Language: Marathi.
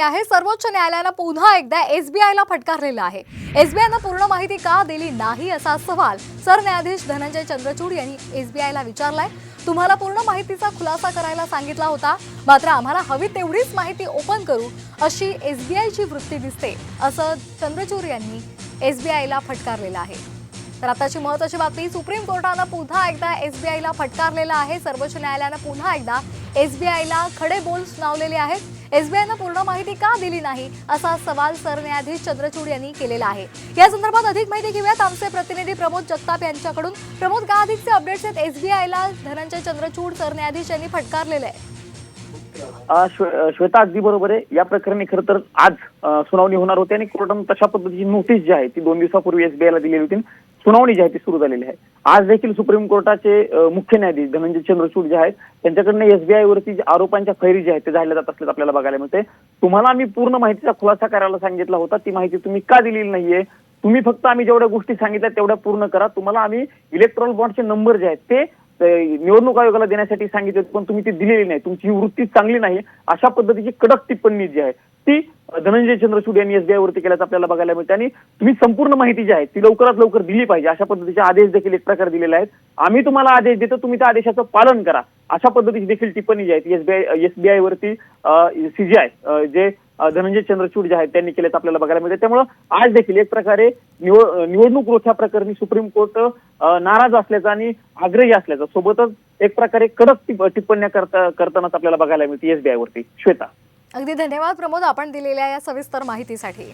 आहे. सर्वोच्च न्यायालयानं पुन्हा एकदा एसबीआयला फटकारलेलं आहे. एसबीआयनं पूर्ण माहिती का दिली नाही असा सवाल सरन्यायाधीश धनंजय चंद्रचूड यांनी एसबीआयला विचारलाय. तुम्हाला पूर्ण माहितीचा खुलासा करायला सांगितला होता. मात्र आम्हाला हवी तेवढीच माहिती ओपन करू अशी एसबीआयची वृत्ती दिसते असं चंद्रचूड यांनी एसबीआयला फटकारलेलं आहे. तर आताची महत्वाची बातमी सुप्रीम कोर्टानं पुन्हा एकदा एसबीआयला फटकारलेलं आहे. सर्वोच्च न्यायालयानं पुन्हा एकदा एसबीआयला खडे बोल सुनावलेले आहेत. एसबीआयनं पूर्ण माहिती का दिली नाही असा सवाल सरन्यायाधीश चंद्रचूड यांनी केलेला आहे. या संदर्भात अधिक माहिती घेऊयात. आमचे प्रतिनिधी प्रमोद जगताप यांच्याकडून. प्रमोद का अधिकचे अपडेट्स आहेत? एसबीआयला धनंजय चंद्रचूड सरन्यायाधीश यांनी फटकारलेलं आहे. श्वेता अगदी बरोबर आहे. या प्रकरणी खरं तर आज सुनावणी होणार होती आणि कोर्टानं तशा पद्धतीची नोटीस जी आहे ती दोन दिवसापूर्वी एसबीआयला दिलेली होती. सुनावणी जी आहे ती सुरू झालेली आहे. आज देखील सुप्रीम कोर्टाचे मुख्य न्यायाधीश धनंजय चंद्रचूड जे आहेत त्यांच्याकडनं एसबीआय वरती जे आरोपांच्या फैरी जे आहेत ते झाल्या जात असल्याचं आपल्याला बघायला मिळते तुम्हाला आम्ही पूर्ण माहितीचा खुलासा करायला सांगितला होता. ती माहिती तुम्ही का दिलेली नाहीये? तुम्ही फक्त आम्ही जेवढ्या गोष्टी सांगितल्या तेवढ्या पूर्ण करा. तुम्हाला आम्ही इलेक्ट्रॉनिक बॉन्डचे नंबर जे आहेत ते निवडणूक आयोगाला देण्यासाठी सांगितले होते, पण तुम्ही ती दिलेली नाही. तुमची वृत्ती चांगली नाही. अशा पद्धतीची कडक टिप्पणी जी आहे ती धनंजय चंद्रचूड यांनी एसबीआय वरती केल्याचं आपल्याला बघायला मिळते. आणि तुम्ही संपूर्ण माहिती जी आहे ती लवकरात लवकर दिली पाहिजे. अशा पद्धतीचे आदेश देखील एक प्रकारे दिलेले आहेत. आम्ही तुम्हाला आदेश देतो तुम्ही त्या आदेशाचं पालन करा. अशा पद्धतीची देखील टिप्पणी जी आहे एसबीआय एसबीआय वरती सीजीआय जे धनंजय चंद्रचूड जे आहेत त्यांनी केल्याचं आपल्याला बघायला मिळते. त्यामुळं आज देखील एक प्रकारे निवड निवडणूक रोख्या प्रकरणी सुप्रीम कोर्ट नाराज असल्याचं आणि आग्रही असल्याचं सोबतच एक प्रकारे कडक टिप्पण्या करता करतानाच आपल्याला बघायला मिळते एसबीआय वरती. श्वेता. अगदी धन्यवाद प्रमोद आपण दिलेल्या या सविस्तर माहितीसाठी.